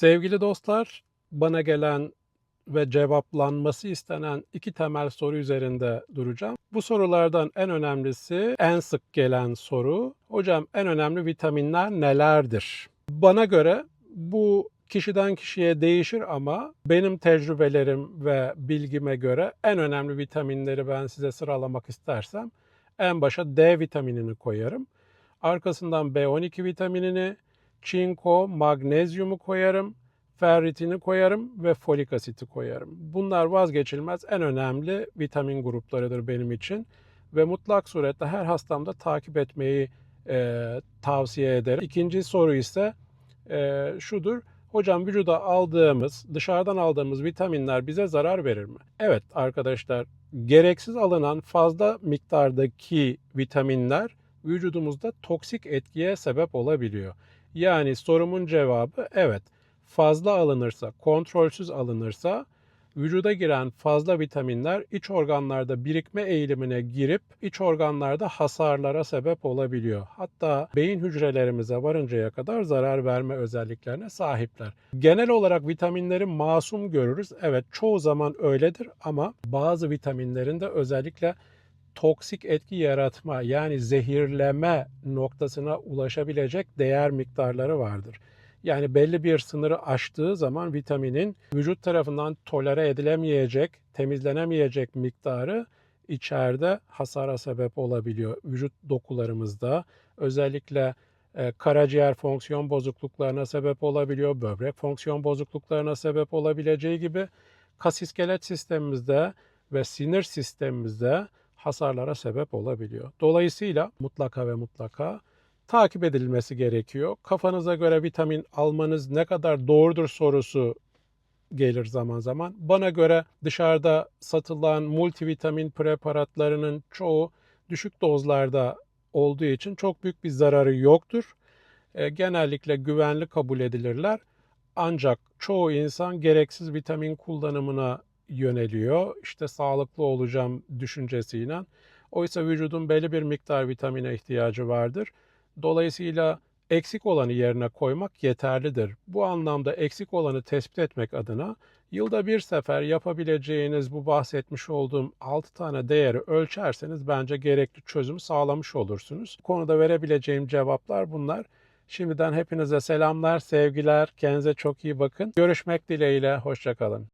Sevgili dostlar, bana gelen ve cevaplanması istenen iki temel soru üzerinde duracağım. Bu sorulardan en önemlisi, en sık gelen soru, hocam en önemli vitaminler nelerdir? Bana göre bu kişiden kişiye değişir ama benim tecrübelerim ve bilgime göre en önemli vitaminleri ben size sıralamak istersem en başa D vitaminini koyarım. Arkasından B12 vitaminini, çinko, magnezyumu koyarım, ferritini koyarım ve folik asiti koyarım. Bunlar vazgeçilmez en önemli vitamin gruplarıdır benim için ve mutlak surette her hastamda takip etmeyi e, tavsiye ederim. İkinci soru ise e, şudur. Hocam vücuda aldığımız, dışarıdan aldığımız vitaminler bize zarar verir mi? Evet arkadaşlar, gereksiz alınan fazla miktardaki vitaminler vücudumuzda toksik etkiye sebep olabiliyor. Yani sorumun cevabı evet. Fazla alınırsa, kontrolsüz alınırsa vücuda giren fazla vitaminler iç organlarda birikme eğilimine girip iç organlarda hasarlara sebep olabiliyor. Hatta beyin hücrelerimize varıncaya kadar zarar verme özelliklerine sahipler. Genel olarak vitaminleri masum görürüz. Evet çoğu zaman öyledir ama bazı vitaminlerin de özellikle toksik etki yaratma yani zehirleme noktasına ulaşabilecek değer miktarları vardır. Yani belli bir sınırı aştığı zaman vitaminin vücut tarafından tolere edilemeyecek, temizlenemeyecek miktarı içeride hasara sebep olabiliyor. Vücut dokularımızda özellikle e, karaciğer fonksiyon bozukluklarına sebep olabiliyor, böbrek fonksiyon bozukluklarına sebep olabileceği gibi kas iskelet sistemimizde ve sinir sistemimizde hasarlara sebep olabiliyor. Dolayısıyla mutlaka ve mutlaka takip edilmesi gerekiyor. Kafanıza göre vitamin almanız ne kadar doğrudur sorusu gelir zaman zaman. Bana göre dışarıda satılan multivitamin preparatlarının çoğu düşük dozlarda olduğu için çok büyük bir zararı yoktur. E, genellikle güvenli kabul edilirler. Ancak çoğu insan gereksiz vitamin kullanımına yöneliyor. İşte sağlıklı olacağım düşüncesiyle. Oysa vücudun belli bir miktar vitamine ihtiyacı vardır. Dolayısıyla eksik olanı yerine koymak yeterlidir. Bu anlamda eksik olanı tespit etmek adına yılda bir sefer yapabileceğiniz bu bahsetmiş olduğum 6 tane değeri ölçerseniz bence gerekli çözümü sağlamış olursunuz. Bu konuda verebileceğim cevaplar bunlar. Şimdiden hepinize selamlar, sevgiler. Kendinize çok iyi bakın. Görüşmek dileğiyle. Hoşçakalın.